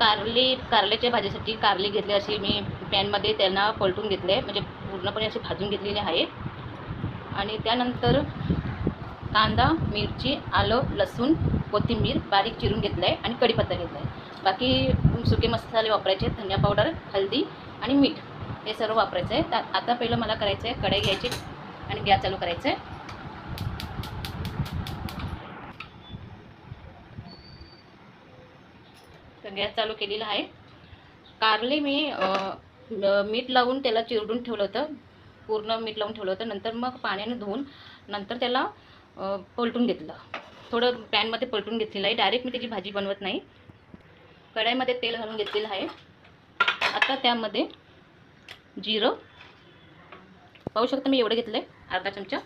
कारली कारल्याच्या भाजीसाठी कारली घेतली अशी मी पॅनमध्ये त्यांना पलटून घेतले म्हणजे पूर्णपणे असे भाजून घेतलेले आहे. आणि त्यानंतर कांदा मिरची आलं लसूण कोथिंबीर बारीक चिरून घेतलं आहे आणि कढीपत्ता घेतला आहे बाकी सुके मसाले वापरायचे धनिया पावडर हळदी आणि मीठ हे सर्व वापरायचं आहे आता पहिलं मला करायचं आहे कढई घ्यायची आणि गॅस चालू करायचं आहे गॅस चालू केलेला आहे. कारले मी मीठ लावून त्याला चिरडून ठेवलं होतं. पूर्ण मीठ लावून ठेवलं होतं. नंतर मग पाण्याने धुवून नंतर त्याला पलटून घेतलं. थोडं पॅनमध्ये पलटून घेतलेलं आहे. डायरेक्ट मी त्याची भाजी बनवत नाही. कढाईमध्ये तेल घालून घेतलेलं आहे. आता त्यामध्ये जिरं. पाहू शकता मी एवढं घेतलं आहे अर्धा चमचा.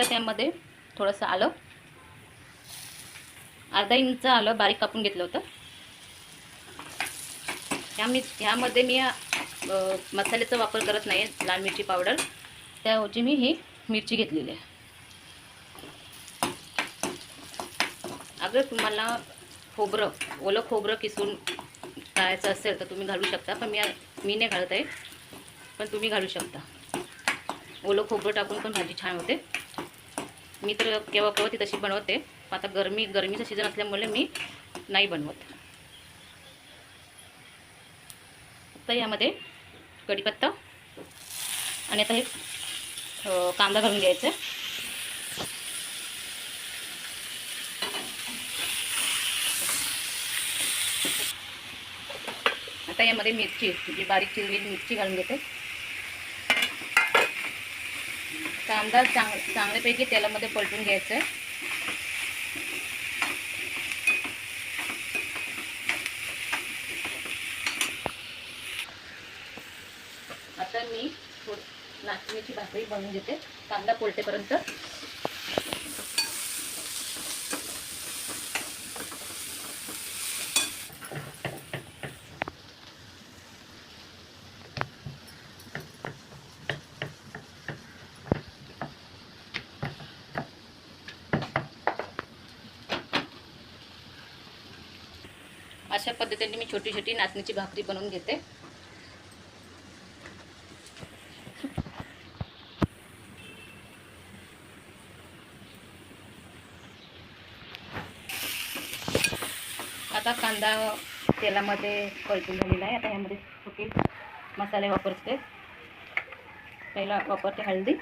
आता त्यामध्ये थोडंसं आलं. अर्धा इंच आलं बारीक कापून घेतलं होतं. ह्या मी ह्यामध्ये मी मसाल्याचा वापर करत नाही लाल मिरची पावडर. त्याऐवजी मी ही मिरची घेतलेली आहे. अगर तुम्हाला खोबरं ओलं खोबरं किसून करायचं असेल तर तुम्ही घालू शकता पण मी मी नाही घालत आहे. पण तुम्ही घालू शकता. ओलं खोबरं टाकून पण भाजी छान होते. मी तर केव्हा केव्हा ती तशी बनवते. पण आता गरमी गरमीचा सीझन असल्यामुळे मी नाही बनवत. आता यामध्ये कढीपत्ता आणि आता हे कांदा घालून घ्यायचा आहे. आता यामध्ये मिरची जी बारीक चिरलेली मिरची घालून घेते. कांदा चांग चांगल्यापैकी तेलामध्ये पलटून घ्यायचं. आहे आता मी थोडी नाचणीची भाकरी बनवून घेते. कांदा पोलटेपर्यंत. अशा पद्धतीने मी छोटी छोटी नाचणीची भाकरी बनवून घेते. आता कांदा तेलामध्ये परतून झालेला आहे. आता ह्यामध्ये सुके मसाले वापरते. पहिला वापरते हळदी.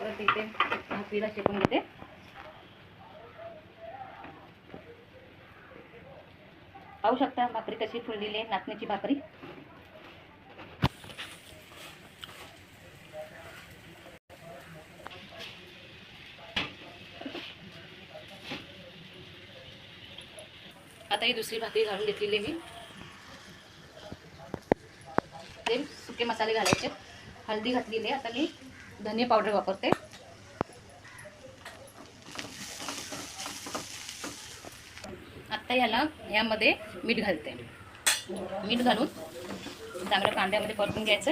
परत इथे भाकरीला शेकून घेते. पाहू शकता भाकरी कशी फुललेली आहे नाचण्याची भाकरी. आता ही दुसरी भाकरी घालून घेतलेली मी. ते सुके मसाले घालायचे. हळदी घातलेली आहे आता मी धने पावडर वापरते. आता याला यामध्ये मीठ घालते. मीठ घालून चांगलं कांद्यामध्ये परतून घ्यायचं.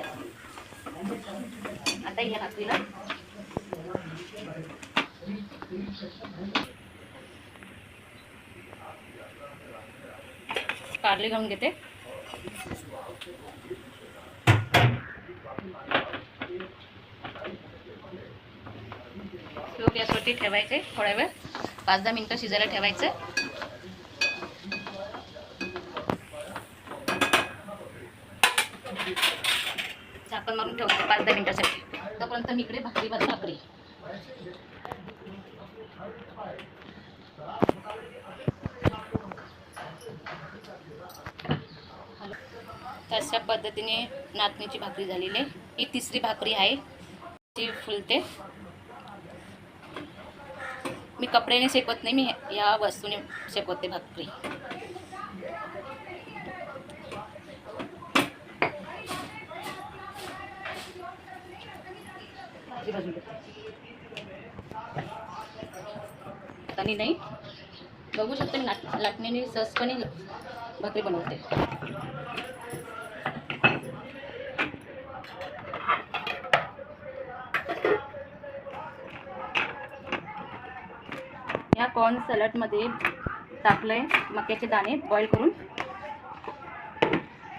आता या भाकरीला कारले घालून घेते. गॅसवरती ठेवायचे थोड्या वेळ. पाच दहा मिनटं शिजायला ठेवायचं. झाकण मारून ठेवतो पाच दहा मिनिटासाठी. तोपर्यंत मी इकडे भाकरी भाजी भाकरी. तशा पद्धतीने नाचणीची भाकरी झालेली आहे. ही तिसरी भाकरी आहे ती फुलते. मी कपड्याने शेकवत नाही मी या वस्तूने शेकवते भाकरी. आणि नाही. बघू शकते लाट लाटण्याने सहजपणे भाकरी बनवते. कॉर्न सॅलडमध्ये आहे मक्याचे दाणे बॉईल करून.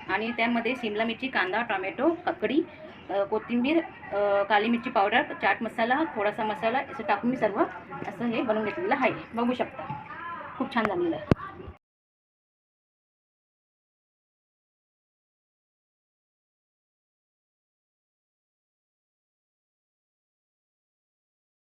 आणि त्यामध्ये शिमला मिरची कांदा टोमॅटो काकडी कोथिंबीर काली मिरची पावडर चाट मसाला थोडासा मसाला असं टाकून मी सर्व असं हे बनवून घेतलेलं आहे. बघू शकता. खूप छान झालेलं आहे.